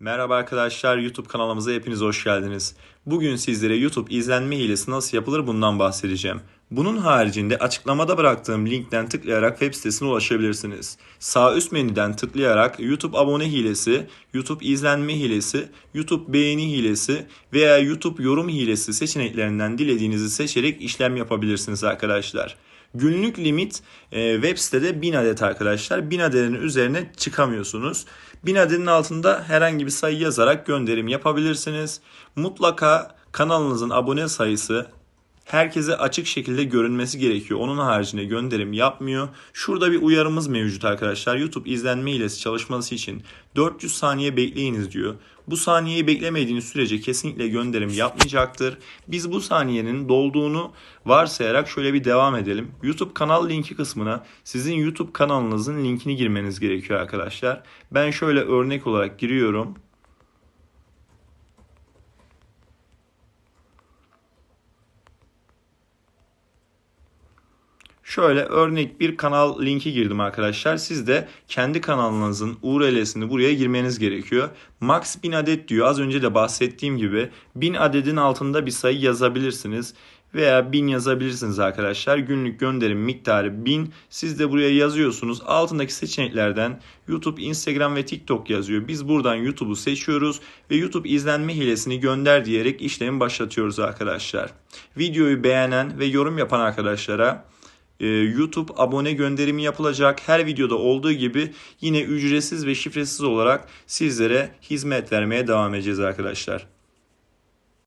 Merhaba arkadaşlar YouTube kanalımıza hepiniz hoş geldiniz. Bugün sizlere YouTube izlenme hilesi nasıl yapılır bundan bahsedeceğim. Bunun haricinde açıklamada bıraktığım linkten tıklayarak web sitesine ulaşabilirsiniz. Sağ üst menüden tıklayarak YouTube abone hilesi, YouTube izlenme hilesi, YouTube beğeni hilesi veya YouTube yorum hilesi seçeneklerinden dilediğinizi seçerek işlem yapabilirsiniz arkadaşlar. Günlük limit e, web sitede 1000 adet arkadaşlar. 1000 adetin üzerine çıkamıyorsunuz. 1000 adetin altında herhangi bir sayı yazarak gönderim yapabilirsiniz. Mutlaka kanalınızın abone sayısı herkese açık şekilde görünmesi gerekiyor. Onun haricinde gönderim yapmıyor. Şurada bir uyarımız mevcut arkadaşlar. YouTube izlenme hilesi çalışması için 400 saniye bekleyiniz diyor. Bu saniyeyi beklemediğiniz sürece kesinlikle gönderim yapmayacaktır. Biz bu saniyenin dolduğunu varsayarak şöyle bir devam edelim. YouTube kanal linki kısmına sizin YouTube kanalınızın linkini girmeniz gerekiyor arkadaşlar. Ben şöyle örnek olarak giriyorum. Şöyle örnek bir kanal linki girdim arkadaşlar. Siz de kendi kanalınızın URL'sini buraya girmeniz gerekiyor. Max 1000 adet diyor. Az önce de bahsettiğim gibi 1000 adedin altında bir sayı yazabilirsiniz. Veya 1000 yazabilirsiniz arkadaşlar. Günlük gönderim miktarı 1000. Siz de buraya yazıyorsunuz. Altındaki seçeneklerden YouTube, Instagram ve TikTok yazıyor. Biz buradan YouTube'u seçiyoruz ve YouTube izlenme hilesini gönder diyerek işlemi başlatıyoruz arkadaşlar. Videoyu beğenen ve yorum yapan arkadaşlara YouTube abone gönderimi yapılacak. Her videoda olduğu gibi yine ücretsiz ve şifresiz olarak sizlere hizmet vermeye devam edeceğiz arkadaşlar.